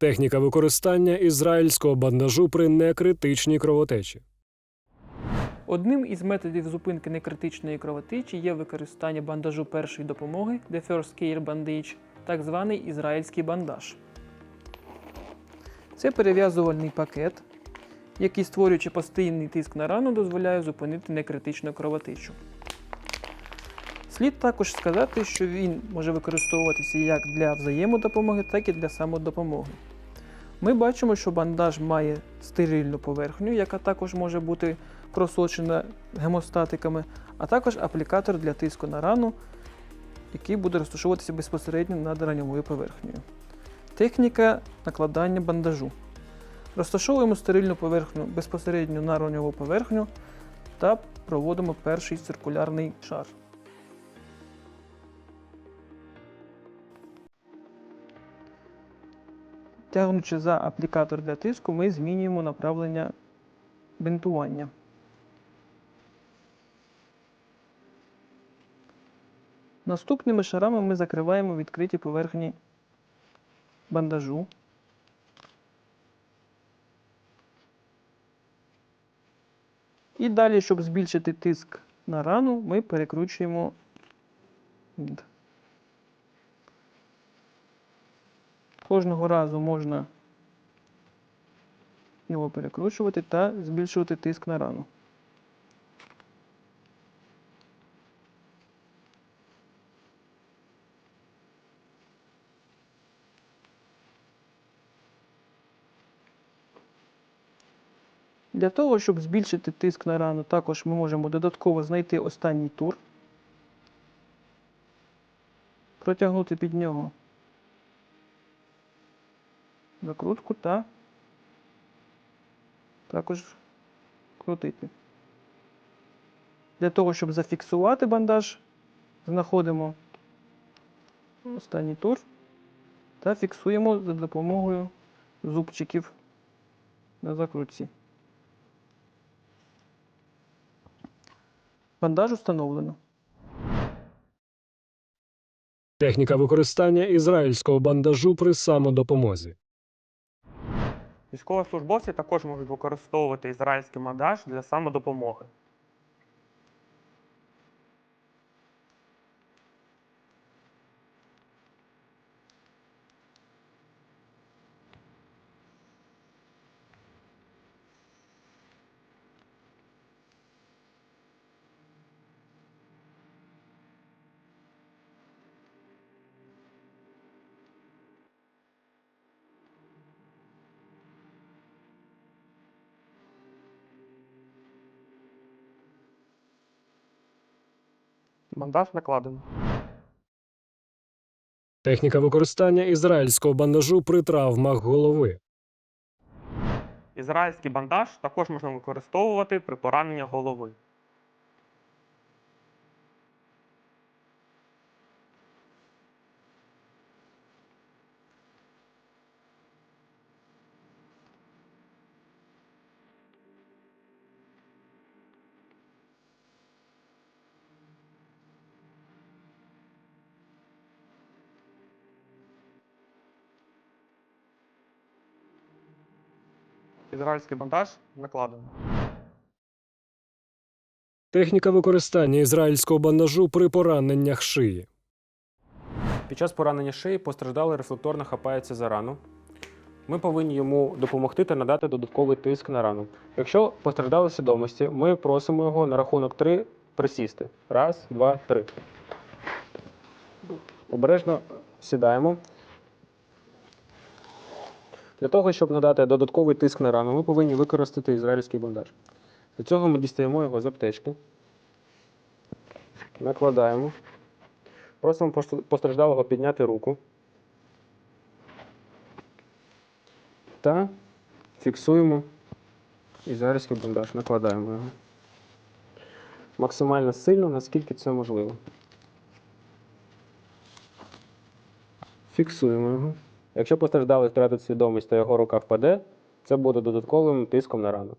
Техніка використання ізраїльського бандажу при некритичній кровотечі. Одним із методів зупинки некритичної кровотечі є використання бандажу першої допомоги The First Care Bandage, так званий ізраїльський бандаж. Це перев'язувальний пакет, який, створюючи постійний тиск на рану, дозволяє зупинити некритичну кровотечу. Слід також сказати, що він може використовуватися як для взаємодопомоги, так і для самодопомоги. Ми бачимо, що бандаж має стерильну поверхню, яка також може бути просочена гемостатиками, а також аплікатор для тиску на рану, який буде розташовуватися безпосередньо над раньовою поверхнею. Техніка накладання бандажу. Розташовуємо стерильну поверхню безпосередньо на раньову поверхню та проводимо перший циркулярний шар. Тягнучи за аплікатор для тиску, ми змінюємо направлення бинтування. Наступними шарами ми закриваємо відкриті поверхні бандажу. І далі, щоб збільшити тиск на рану, ми перекручуємо бінт. Кожного разу можна його перекручувати та збільшувати тиск на рану. Для того, щоб збільшити тиск на рану, також ми можемо додатково знайти останній тур, протягнути під нього закрутку та також крутити. Для того, щоб зафіксувати бандаж, знаходимо останній тур та фіксуємо за допомогою зубчиків на закрутці. Бандаж установлено. Техніка використання ізраїльського бандажу при самодопомозі. Військовослужбовці також можуть використовувати ізраїльський мандаж для самодопомоги. Бандаж накладено. Техніка використання ізраїльського бандажу при травмах голови. Ізраїльський бандаж також можна використовувати при пораненні голови. Ізраїльський бандаж накладено. Техніка використання ізраїльського бандажу при пораненнях шиї. Під час поранення шиї постраждалий рефлекторно хапається за рану. Ми повинні йому допомогти та надати додатковий тиск на рану. Якщо постраждали свідомості, ми просимо його на рахунок 3 присісти. Раз, два, три. Обережно сідаємо. Для того, щоб надати додатковий тиск на рану, ми повинні використати ізраїльський бандаж. Для цього ми дістаємо його з аптечки. Накладаємо. Просимо постраждалого підняти руку. Та фіксуємо ізраїльський бандаж, накладаємо його. Максимально сильно, наскільки це можливо. Фіксуємо його. Якщо постраждалий втратить свідомість та його рука впаде, це буде додатковим тиском на рану.